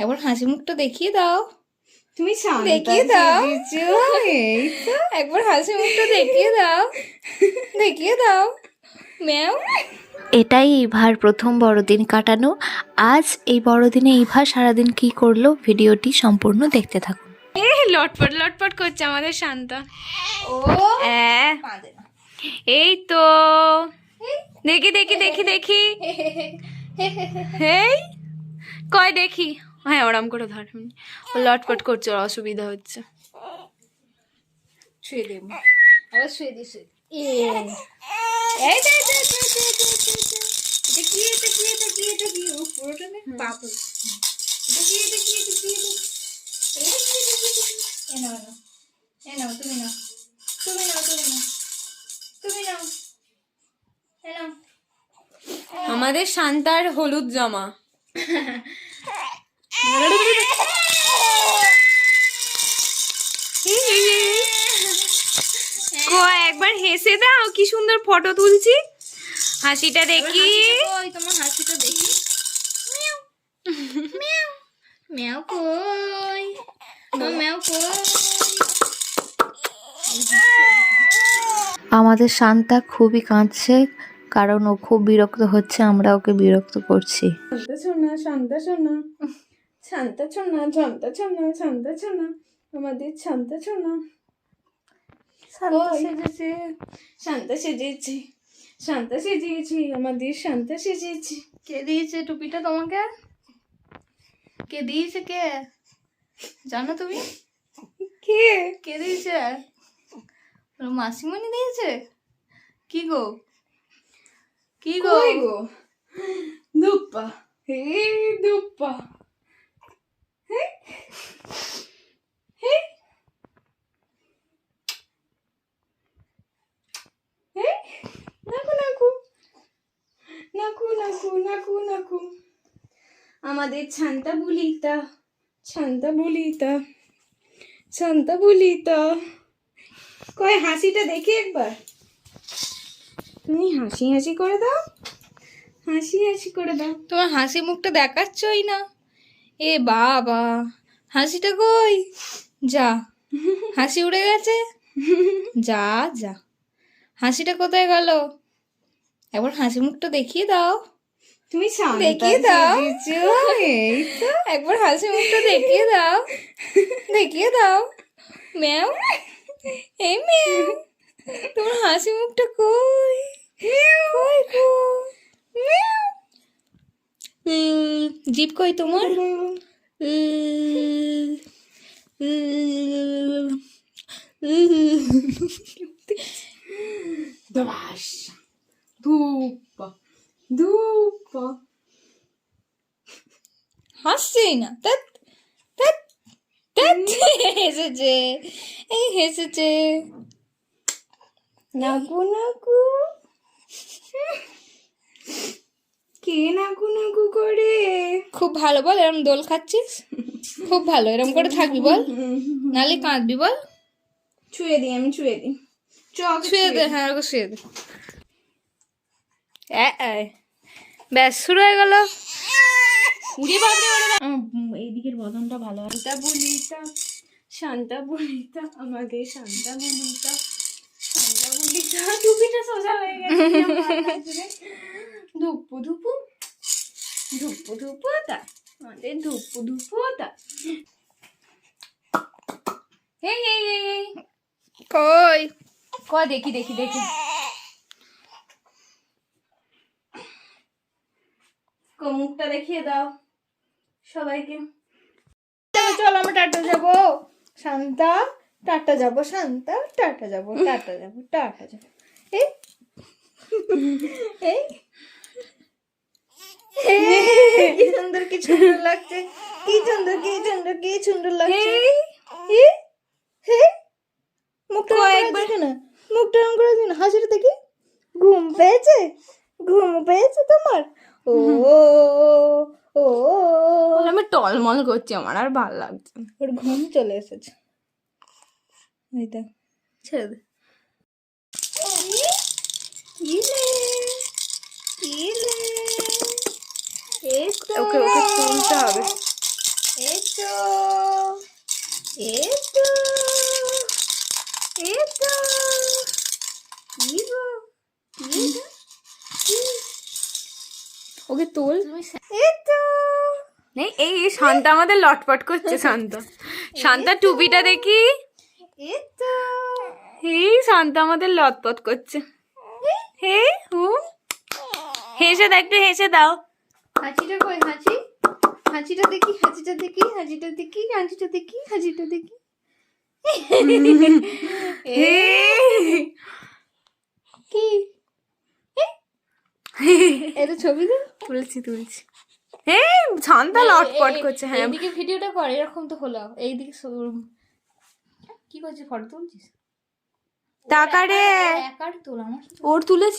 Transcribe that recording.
একবার হাসি মুখটা দেখিয়ে দাও। তুমি শান্ত দেখিয়ে দাও। সেজেছো, এই তো। একবার হাসি মুখটা দেখিয়ে দাও। দেখিয়ে দাও। ম্যাম এটাই ইভার প্রথম বড়দিন কাটানো। আজ এই বড়দিনে ইভা সারাদিন কি করল ভিডিওটি সম্পূর্ণ দেখতে থাকুন। এ লটপট লটপট করছে আমাদের শান্ত। ও হ্যাঁ এই তো। দেখি দেখি দেখি দেখি। এই। কয় দেখি? হ্যাঁ ওরম করে ধর ও লটপট করছে ওর অসুবিধা হচ্ছে। শুয়ে দেবো আবার শুয়ে নে? তুমি তুমি তুমি আমাদের শান্তার হলুদ জামা। একবার হেসে দাও কি সুন্দর ফটো তুলছি। হাসিটা দেখি। তোমার হাসিটা দেখি। মিয়াও। মিয়াও আমাদের শান্তা খুবই কাঁদছে কারণ ও খুব বিরক্ত হচ্ছে আমরা ওকে বিরক্ত করছি। শান্ত শোনা শান্ত শোনা। শান্ত শোনা শান্ত শোনা শান্ত শোনা আমাদের শান্ত শোনা শান্ত? সেজেছে। শান্ত সেজেছে শান্ত সেজেছি আমাদের শান্ত সেজেছে। কে দিয়েছে টুপিটা তোমাকে? কে দিয়েছে কে? জানো তুমি? কে? কে দিয়েছে? মাসিমণি দিয়েছে? কি গো? কি গো? গো? দুপ্পা হে দুপ্পা হে হে হে নাকু নাকু নাকু নাকু নাকু নাকু আমাদের ছান্তা বুলিতা ছান্তা বুলিতা ছান্তা বুলিতা কয় হাসিটা দেখি একবার তুমি হাসি হাসি করে দাও হাসি হাসি করে দাও। তোমার হাসি মুখটা দেখাচ্ছই না। এ বাবা হাসিটা কই? যা হাসি উড়ে গেছে? যা যা। হাসিটা কোথায় গেল? একবার হাসি মুখটা দেখিয়ে দাও। তুমি দেখিয়ে দাও। একবার হাসি মুখটা দেখিয়ে দাও। দেখিয়ে দাও। ম্যাম এই ম্যাও। তোমার হাসি মুখটা কই? কই কই ম্যাও। জিভ কই তোমার। দবাস ধূপা ধূপা হাসছেই না। হেসেছে এই হেসেছে নাকু নাকু কে নাকু নাকু করে? খুব ভালো বল এরম দোল খাচ্ছিস? খুব ভালো এরম করে থাকবি বল। নালে কাঁদবি বল। ছুঁয়ে দিই আমি ছুঁয়ে দিই। চক শুয়ে দে হ্যাঁ ওকে শুয়ে দে। ব্যাস শুরু হয়ে গেল। এইদিকের বদনটা ভালো শান্তা বলিতা শান্তা বলিতা আমাদের শান্তা বলিতা শান্তা বলিতা। টুপিটা সোজা হয়ে গেছে ধুপু ধুপ্পু ধুপু তা আমাদের ধুপু তা এই এই এই এই কই ক দেখি দেখি দেখি মুখটা দেখিয়ে দাও সবাইকে চল আমরা টাটা যাব শান্তা টাটা যাব শান্তা টাটা যাব টাটা যাব টাটা যাব এই এই কি সুন্দর কি সুন্দর লাগছে। কি সুন্দর কি সুন্দর কি সুন্দর লাগছে। মুখটা একবার না। মুখটা রং করে দিন হাসিটা দেখি। ঘুম পেয়েছে? ঘুম পেয়েছে তোমার? ও ও ও আমি টলমল করছি আমার আর ভালো লাগছে ওর ঘুম চলে এসেছে। এই দেখ। ছেড়ে দে ইলে ইলে এই তো ওকে ওকে তুলতে হবে? ওকে তোল এই তো এই শান্তা আমাদের লটপট করছে শান্তা। শান্তা টুপিটা দেখি? এই তো এই শান্তা আমাদের লটপট করছে। হে হু? হেসে দাও একটু হেসে দাও। হাঁচিটা কই হাঁচি? হাঁচিটা দেখি হাঁচিটা দেখি হাঁচিটা দেখি হাঁচিটা দেখি হাঁচিটা দেখি। কি? এটা ছবি দে। তুলছি তুলছি। হে শান্তা লটপট করছে হ্যাঁ। এইদিকে ভিডিওটা কর এরকম তো হলো। এইদিকে কি করছিস ফটো তুলছিস? টাকা রে। ওর তুলেছি।